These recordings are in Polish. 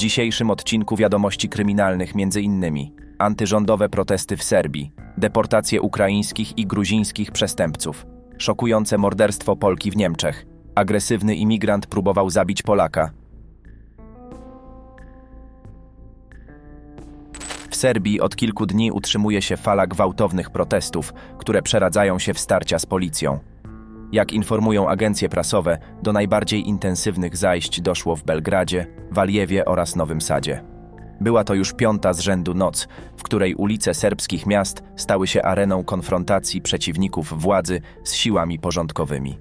dzisiejszym odcinku wiadomości kryminalnych między innymi antyrządowe protesty w Serbii, deportacje ukraińskich i gruzińskich przestępców, szokujące morderstwo Polki w Niemczech, agresywny imigrant próbował zabić Polaka. W Serbii od kilku dni utrzymuje się fala gwałtownych protestów, które przeradzają się w starcia z policją. Jak informują agencje prasowe, do najbardziej intensywnych zajść doszło w Belgradzie, Waliewie oraz Nowym Sadzie. Była to już piąta z rzędu noc, w której ulice serbskich miast stały się areną konfrontacji przeciwników władzy z siłami porządkowymi.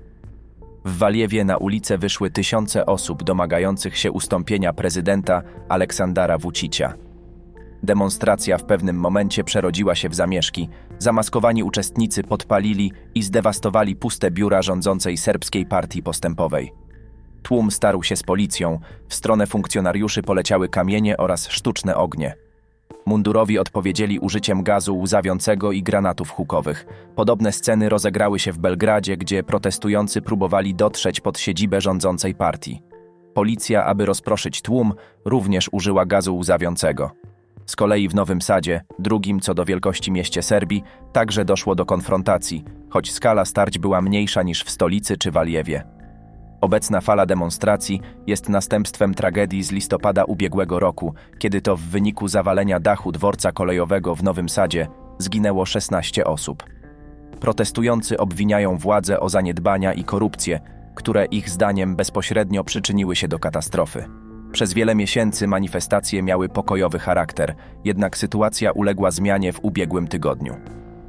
W Waliewie na ulice wyszły tysiące osób domagających się ustąpienia prezydenta Aleksandara Vucicia. Demonstracja w pewnym momencie przerodziła się w zamieszki. Zamaskowani uczestnicy podpalili i zdewastowali puste biura rządzącej serbskiej partii postępowej. Tłum starł się z policją, w stronę funkcjonariuszy poleciały kamienie oraz sztuczne ognie. Mundurowi odpowiedzieli użyciem gazu łzawiącego i granatów hukowych. Podobne sceny rozegrały się w Belgradzie, gdzie protestujący próbowali dotrzeć pod siedzibę rządzącej partii. Policja, aby rozproszyć tłum, również użyła gazu łzawiącego. Z kolei w Nowym Sadzie, drugim co do wielkości mieście Serbii, także doszło do konfrontacji, choć skala starć była mniejsza niż w stolicy czy Waliewie. Obecna fala demonstracji jest następstwem tragedii z listopada ubiegłego roku, kiedy to w wyniku zawalenia dachu dworca kolejowego w Nowym Sadzie zginęło 16 osób. Protestujący obwiniają władzę o zaniedbania i korupcję, które ich zdaniem bezpośrednio przyczyniły się do katastrofy. Przez wiele miesięcy manifestacje miały pokojowy charakter, jednak sytuacja uległa zmianie w ubiegłym tygodniu.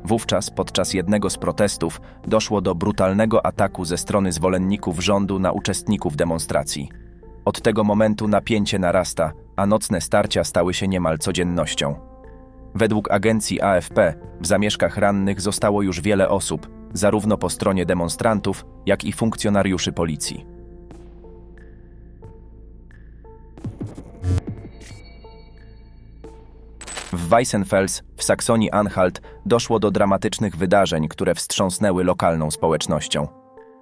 Wówczas, podczas jednego z protestów, doszło do brutalnego ataku ze strony zwolenników rządu na uczestników demonstracji. Od tego momentu napięcie narasta, a nocne starcia stały się niemal codziennością. Według agencji AFP w zamieszkach rannych zostało już wiele osób, zarówno po stronie demonstrantów, jak i funkcjonariuszy policji. Weissenfels w Saksonii-Anhalt doszło do dramatycznych wydarzeń, które wstrząsnęły lokalną społecznością.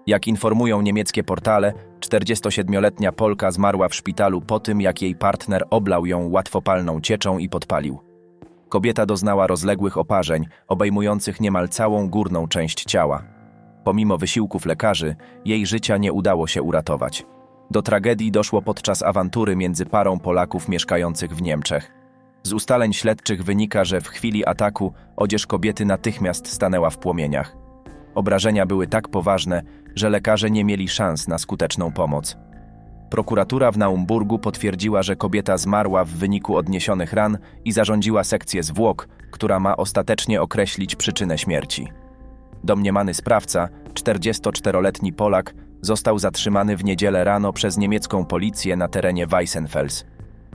Jak informują niemieckie portale, 47-letnia Polka zmarła w szpitalu po tym, jak jej partner oblał ją łatwopalną cieczą i podpalił. Kobieta doznała rozległych oparzeń, obejmujących niemal całą górną część ciała. Pomimo wysiłków lekarzy, jej życia nie udało się uratować. Do tragedii doszło podczas awantury między parą Polaków mieszkających w Niemczech. Z ustaleń śledczych wynika, że w chwili ataku odzież kobiety natychmiast stanęła w płomieniach. Obrażenia były tak poważne, że lekarze nie mieli szans na skuteczną pomoc. Prokuratura w Naumburgu potwierdziła, że kobieta zmarła w wyniku odniesionych ran i zarządziła sekcję zwłok, która ma ostatecznie określić przyczynę śmierci. Domniemany sprawca, 44-letni Polak, został zatrzymany w niedzielę rano przez niemiecką policję na terenie Weissenfels.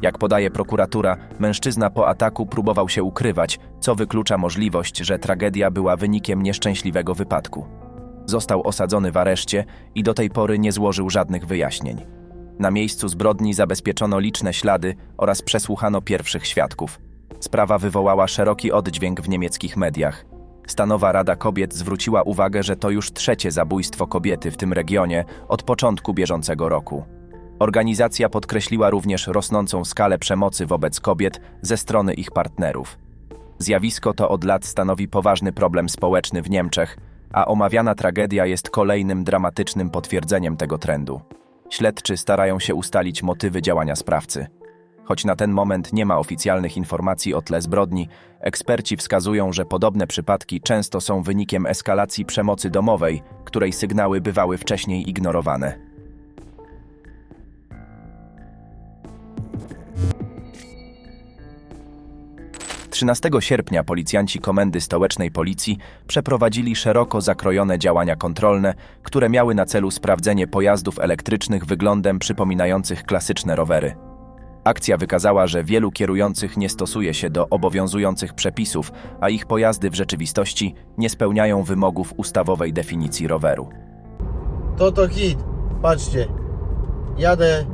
Jak podaje prokuratura, mężczyzna po ataku próbował się ukrywać, co wyklucza możliwość, że tragedia była wynikiem nieszczęśliwego wypadku. Został osadzony w areszcie i do tej pory nie złożył żadnych wyjaśnień. Na miejscu zbrodni zabezpieczono liczne ślady oraz przesłuchano pierwszych świadków. Sprawa wywołała szeroki oddźwięk w niemieckich mediach. Stanowa Rada Kobiet zwróciła uwagę, że to już trzecie zabójstwo kobiety w tym regionie od początku bieżącego roku. Organizacja podkreśliła również rosnącą skalę przemocy wobec kobiet ze strony ich partnerów. Zjawisko to od lat stanowi poważny problem społeczny w Niemczech, a omawiana tragedia jest kolejnym dramatycznym potwierdzeniem tego trendu. Śledczy starają się ustalić motywy działania sprawcy. Choć na ten moment nie ma oficjalnych informacji o tle zbrodni, eksperci wskazują, że podobne przypadki często są wynikiem eskalacji przemocy domowej, której sygnały bywały wcześniej ignorowane. 13 sierpnia policjanci Komendy Stołecznej Policji przeprowadzili szeroko zakrojone działania kontrolne, które miały na celu sprawdzenie pojazdów elektrycznych wyglądem przypominających klasyczne rowery. Akcja wykazała, że wielu kierujących nie stosuje się do obowiązujących przepisów, a ich pojazdy w rzeczywistości nie spełniają wymogów ustawowej definicji roweru. To to hit. Patrzcie. Jadę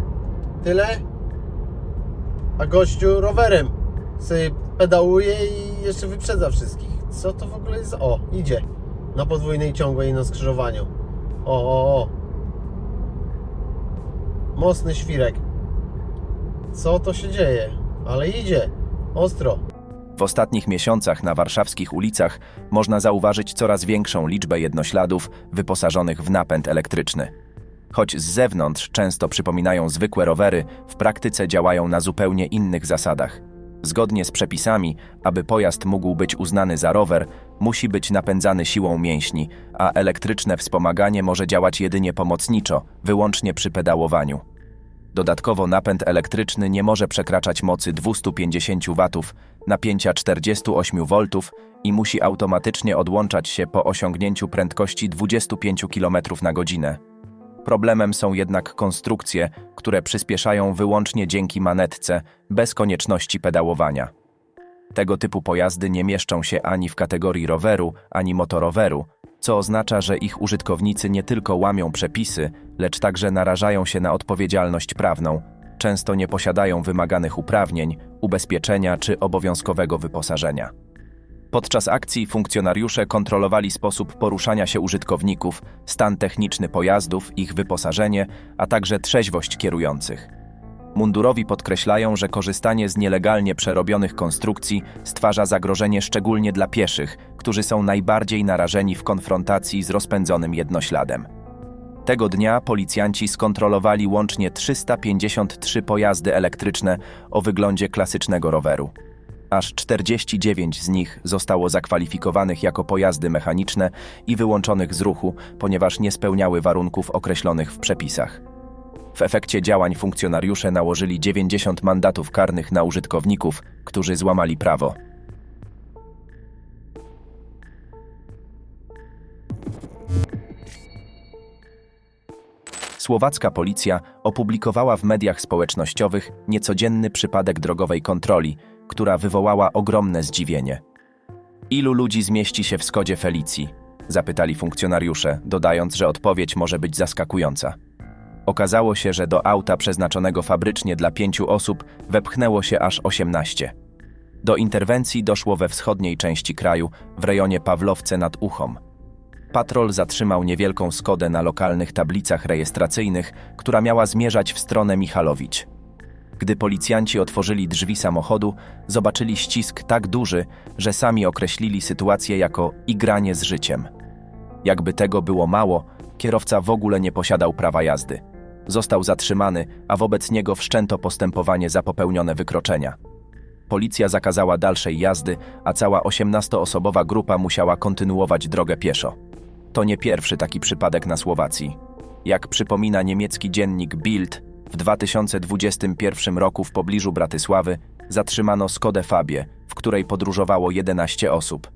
tyle, a gościu rowerem sobie pedałuje i jeszcze wyprzedza wszystkich. Co to w ogóle jest? O, idzie. Na podwójnej ciągłej na skrzyżowaniu. O, o, o. Mocny świrek. co to się dzieje, ale idzie. Ostro. W ostatnich miesiącach na warszawskich ulicach można zauważyć coraz większą liczbę jednośladów wyposażonych w napęd elektryczny. Choć z zewnątrz często przypominają zwykłe rowery, w praktyce działają na zupełnie innych zasadach. Zgodnie z przepisami, aby pojazd mógł być uznany za rower, musi być napędzany siłą mięśni, a elektryczne wspomaganie może działać jedynie pomocniczo, wyłącznie przy pedałowaniu. Dodatkowo napęd elektryczny nie może przekraczać mocy 250 W, napięcia 48 V i musi automatycznie odłączać się po osiągnięciu prędkości 25 km na godzinę. Problemem są jednak konstrukcje, które przyspieszają wyłącznie dzięki manetce, bez konieczności pedałowania. Tego typu pojazdy nie mieszczą się ani w kategorii roweru, ani motoroweru, co oznacza, że ich użytkownicy nie tylko łamią przepisy, lecz także narażają się na odpowiedzialność prawną, często nie posiadają wymaganych uprawnień, ubezpieczenia czy obowiązkowego wyposażenia. Podczas akcji funkcjonariusze kontrolowali sposób poruszania się użytkowników, stan techniczny pojazdów, ich wyposażenie, a także trzeźwość kierujących. Mundurowi podkreślają, że korzystanie z nielegalnie przerobionych konstrukcji stwarza zagrożenie szczególnie dla pieszych, którzy są najbardziej narażeni w konfrontacji z rozpędzonym jednośladem. Tego dnia policjanci skontrolowali łącznie 353 pojazdy elektryczne o wyglądzie klasycznego roweru. Aż 49 z nich zostało zakwalifikowanych jako pojazdy mechaniczne i wyłączonych z ruchu, ponieważ nie spełniały warunków określonych w przepisach. W efekcie działań funkcjonariusze nałożyli 90 mandatów karnych na użytkowników, którzy złamali prawo. Słowacka policja opublikowała w mediach społecznościowych niecodzienny przypadek drogowej kontroli, która wywołała ogromne zdziwienie. Ilu ludzi zmieści się w Skodzie Felicji? Zapytali funkcjonariusze, dodając, że odpowiedź może być zaskakująca. Okazało się, że do auta przeznaczonego fabrycznie dla pięciu osób wepchnęło się aż 18. Do interwencji doszło we wschodniej części kraju, w rejonie Pawlowce nad Uchą. Patrol zatrzymał niewielką Skodę na lokalnych tablicach rejestracyjnych, która miała zmierzać w stronę Michalowicz. Gdy policjanci otworzyli drzwi samochodu, zobaczyli ścisk tak duży, że sami określili sytuację jako igranie z życiem. Jakby tego było mało, kierowca w ogóle nie posiadał prawa jazdy. Został zatrzymany, a wobec niego wszczęto postępowanie za popełnione wykroczenia. Policja zakazała dalszej jazdy, a cała 18-osobowa grupa musiała kontynuować drogę pieszo. To nie pierwszy taki przypadek na Słowacji. Jak przypomina niemiecki dziennik Bild, w 2021 roku w pobliżu Bratysławy zatrzymano Skodę Fabie, w której podróżowało 11 osób.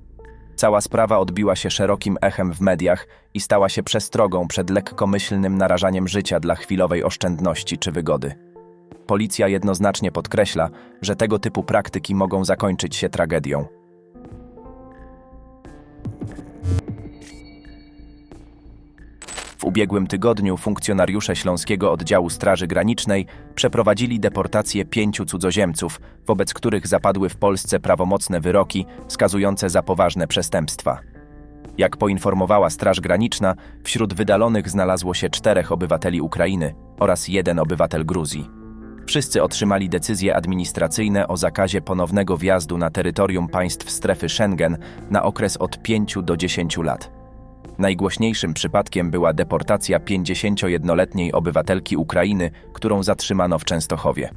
Cała sprawa odbiła się szerokim echem w mediach i stała się przestrogą przed lekkomyślnym narażaniem życia dla chwilowej oszczędności czy wygody. Policja jednoznacznie podkreśla, że tego typu praktyki mogą zakończyć się tragedią. W ubiegłym tygodniu funkcjonariusze Śląskiego Oddziału Straży Granicznej przeprowadzili deportację pięciu cudzoziemców, wobec których zapadły w Polsce prawomocne wyroki skazujące za poważne przestępstwa. Jak poinformowała Straż Graniczna, wśród wydalonych znalazło się czterech obywateli Ukrainy oraz jeden obywatel Gruzji. Wszyscy otrzymali decyzje administracyjne o zakazie ponownego wjazdu na terytorium państw strefy Schengen na okres od 5 do 10 lat. Najgłośniejszym przypadkiem była deportacja 51-letniej obywatelki Ukrainy, którą zatrzymano w Częstochowie.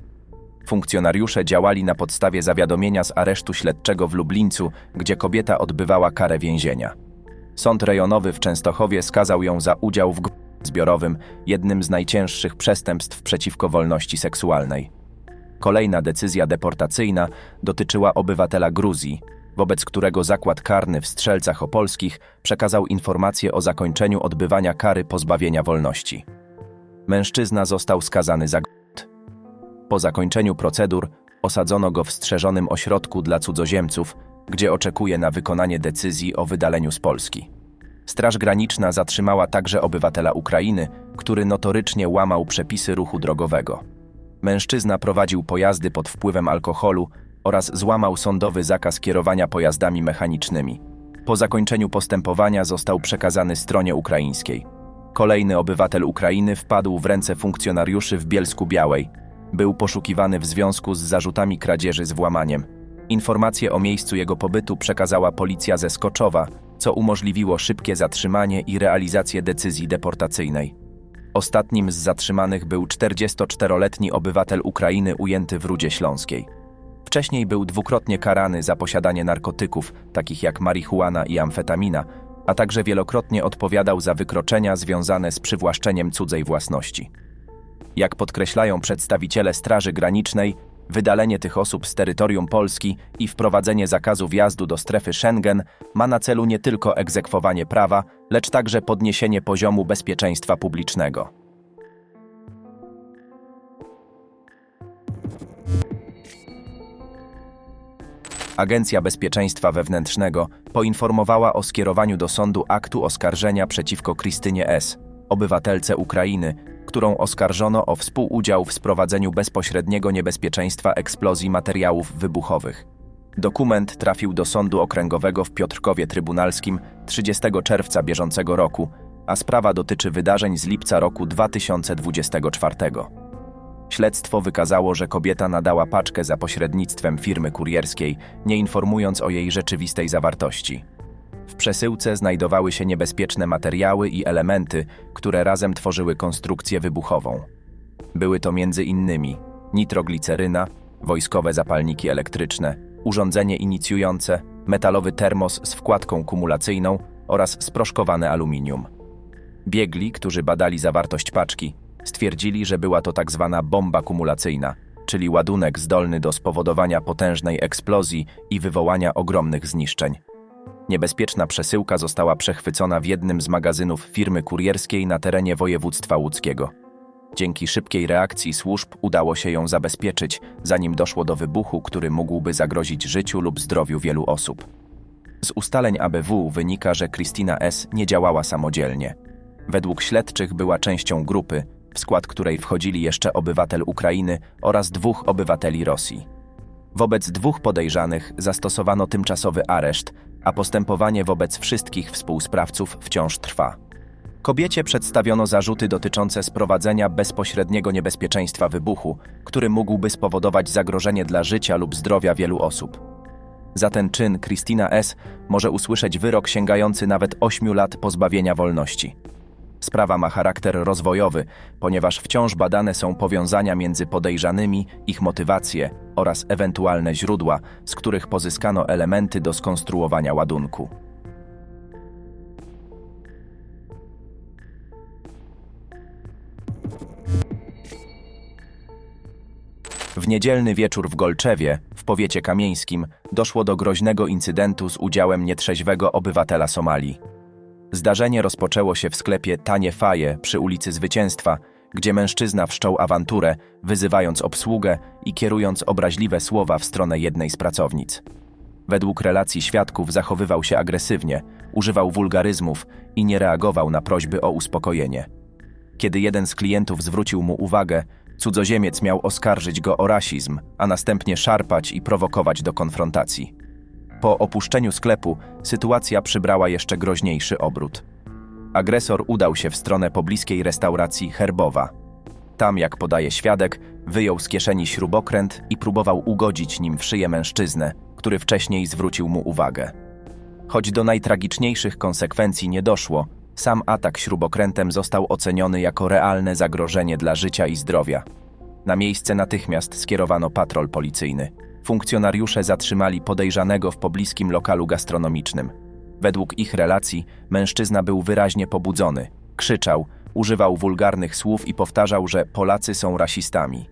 Funkcjonariusze działali na podstawie zawiadomienia z aresztu śledczego w Lublińcu, gdzie kobieta odbywała karę więzienia. Sąd rejonowy w Częstochowie skazał ją za udział w zbiorowym, jednym z najcięższych przestępstw przeciwko wolności seksualnej. Kolejna decyzja deportacyjna dotyczyła obywatela Gruzji, wobec którego zakład karny w Strzelcach Opolskich przekazał informację o zakończeniu odbywania kary pozbawienia wolności. Mężczyzna został skazany za gwałt. Po zakończeniu procedur osadzono go w strzeżonym ośrodku dla cudzoziemców, gdzie oczekuje na wykonanie decyzji o wydaleniu z Polski. Straż Graniczna zatrzymała także obywatela Ukrainy, który notorycznie łamał przepisy ruchu drogowego. Mężczyzna prowadził pojazdy pod wpływem alkoholu oraz złamał sądowy zakaz kierowania pojazdami mechanicznymi. Po zakończeniu postępowania został przekazany stronie ukraińskiej. Kolejny obywatel Ukrainy wpadł w ręce funkcjonariuszy w Bielsku Białej. Był poszukiwany w związku z zarzutami kradzieży z włamaniem. Informacje o miejscu jego pobytu przekazała policja ze Skoczowa, co umożliwiło szybkie zatrzymanie i realizację decyzji deportacyjnej. Ostatnim z zatrzymanych był 44-letni obywatel Ukrainy ujęty w Rudzie Śląskiej. Wcześniej był dwukrotnie karany za posiadanie narkotyków, takich jak marihuana i amfetamina, a także wielokrotnie odpowiadał za wykroczenia związane z przywłaszczeniem cudzej własności. Jak podkreślają przedstawiciele Straży Granicznej, wydalenie tych osób z terytorium Polski i wprowadzenie zakazu wjazdu do strefy Schengen ma na celu nie tylko egzekwowanie prawa, lecz także podniesienie poziomu bezpieczeństwa publicznego. Agencja Bezpieczeństwa Wewnętrznego poinformowała o skierowaniu do sądu aktu oskarżenia przeciwko Krystynie S., obywatelce Ukrainy, którą oskarżono o współudział w sprowadzeniu bezpośredniego niebezpieczeństwa eksplozji materiałów wybuchowych. Dokument trafił do Sądu Okręgowego w Piotrkowie Trybunalskim 30 czerwca bieżącego roku, a sprawa dotyczy wydarzeń z lipca roku 2024. Śledztwo wykazało, że kobieta nadała paczkę za pośrednictwem firmy kurierskiej, nie informując o jej rzeczywistej zawartości. W przesyłce znajdowały się niebezpieczne materiały i elementy, które razem tworzyły konstrukcję wybuchową. Były to między innymi nitrogliceryna, wojskowe zapalniki elektryczne, urządzenie inicjujące, metalowy termos z wkładką kumulacyjną oraz sproszkowane aluminium. Biegli, którzy badali zawartość paczki, stwierdzili, że była to tak zwana bomba kumulacyjna, czyli ładunek zdolny do spowodowania potężnej eksplozji i wywołania ogromnych zniszczeń. Niebezpieczna przesyłka została przechwycona w jednym z magazynów firmy kurierskiej na terenie województwa łódzkiego. Dzięki szybkiej reakcji służb udało się ją zabezpieczyć, zanim doszło do wybuchu, który mógłby zagrozić życiu lub zdrowiu wielu osób. Z ustaleń ABW wynika, że Christina S. nie działała samodzielnie. Według śledczych była częścią grupy, w skład której wchodzili jeszcze obywatel Ukrainy oraz dwóch obywateli Rosji. Wobec dwóch podejrzanych zastosowano tymczasowy areszt, a postępowanie wobec wszystkich współsprawców wciąż trwa. Kobiecie przedstawiono zarzuty dotyczące sprowadzenia bezpośredniego niebezpieczeństwa wybuchu, który mógłby spowodować zagrożenie dla życia lub zdrowia wielu osób. Za ten czyn Christina S. może usłyszeć wyrok sięgający nawet 8 lat pozbawienia wolności. Sprawa ma charakter rozwojowy, ponieważ wciąż badane są powiązania między podejrzanymi, ich motywacje oraz ewentualne źródła, z których pozyskano elementy do skonstruowania ładunku. W niedzielny wieczór w Golczewie, w powiecie kamieńskim, doszło do groźnego incydentu z udziałem nietrzeźwego obywatela Somalii. Zdarzenie rozpoczęło się w sklepie Tanie Faje przy ulicy Zwycięstwa, gdzie mężczyzna wszczął awanturę, wyzywając obsługę i kierując obraźliwe słowa w stronę jednej z pracownic. Według relacji świadków zachowywał się agresywnie, używał wulgaryzmów i nie reagował na prośby o uspokojenie. Kiedy jeden z klientów zwrócił mu uwagę, cudzoziemiec miał oskarżyć go o rasizm, a następnie szarpać i prowokować do konfrontacji. Po opuszczeniu sklepu sytuacja przybrała jeszcze groźniejszy obrót. Agresor udał się w stronę pobliskiej restauracji Herbowa. Tam, jak podaje świadek, wyjął z kieszeni śrubokręt i próbował ugodzić nim w szyję mężczyznę, który wcześniej zwrócił mu uwagę. Choć do najtragiczniejszych konsekwencji nie doszło, sam atak śrubokrętem został oceniony jako realne zagrożenie dla życia i zdrowia. Na miejsce natychmiast skierowano patrol policyjny. Funkcjonariusze zatrzymali podejrzanego w pobliskim lokalu gastronomicznym. Według ich relacji mężczyzna był wyraźnie pobudzony, krzyczał, używał wulgarnych słów i powtarzał, że Polacy są rasistami.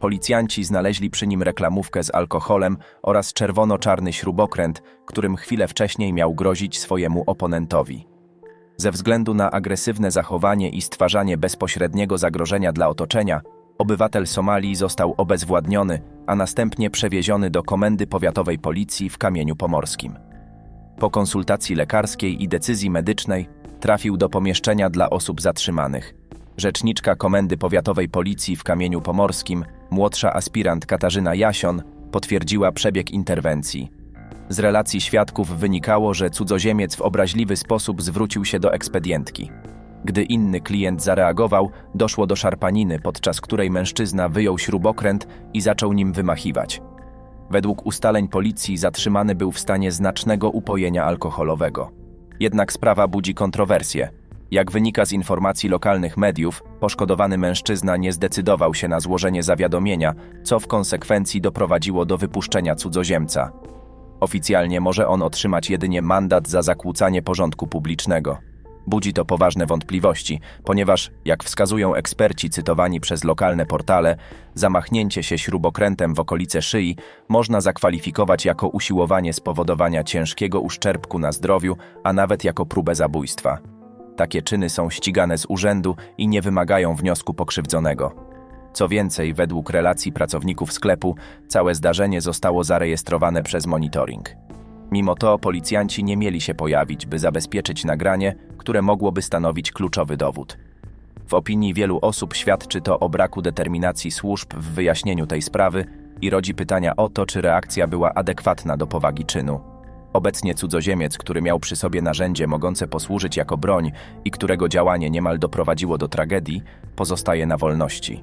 Policjanci znaleźli przy nim reklamówkę z alkoholem oraz czerwono-czarny śrubokręt, którym chwilę wcześniej miał grozić swojemu oponentowi. Ze względu na agresywne zachowanie i stwarzanie bezpośredniego zagrożenia dla otoczenia, obywatel Somalii został obezwładniony, a następnie przewieziony do Komendy Powiatowej Policji w Kamieniu Pomorskim. Po konsultacji lekarskiej i decyzji medycznej trafił do pomieszczenia dla osób zatrzymanych. Rzeczniczka Komendy Powiatowej Policji w Kamieniu Pomorskim, młodsza aspirant Katarzyna Jasion, potwierdziła przebieg interwencji. Z relacji świadków wynikało, że cudzoziemiec w obraźliwy sposób zwrócił się do ekspedientki. Gdy inny klient zareagował, doszło do szarpaniny, podczas której mężczyzna wyjął śrubokręt i zaczął nim wymachiwać. Według ustaleń policji zatrzymany był w stanie znacznego upojenia alkoholowego. Jednak sprawa budzi kontrowersje. Jak wynika z informacji lokalnych mediów, poszkodowany mężczyzna nie zdecydował się na złożenie zawiadomienia, co w konsekwencji doprowadziło do wypuszczenia cudzoziemca. Oficjalnie może on otrzymać jedynie mandat za zakłócanie porządku publicznego. Budzi to poważne wątpliwości, ponieważ, jak wskazują eksperci cytowani przez lokalne portale, zamachnięcie się śrubokrętem w okolice szyi można zakwalifikować jako usiłowanie spowodowania ciężkiego uszczerbku na zdrowiu, a nawet jako próbę zabójstwa. Takie czyny są ścigane z urzędu i nie wymagają wniosku pokrzywdzonego. Co więcej, według relacji pracowników sklepu, całe zdarzenie zostało zarejestrowane przez monitoring. Mimo to policjanci nie mieli się pojawić, by zabezpieczyć nagranie, które mogłoby stanowić kluczowy dowód. W opinii wielu osób świadczy to o braku determinacji służb w wyjaśnieniu tej sprawy i rodzi pytania o to, czy reakcja była adekwatna do powagi czynu. Obecnie cudzoziemiec, który miał przy sobie narzędzie mogące posłużyć jako broń i którego działanie niemal doprowadziło do tragedii, pozostaje na wolności.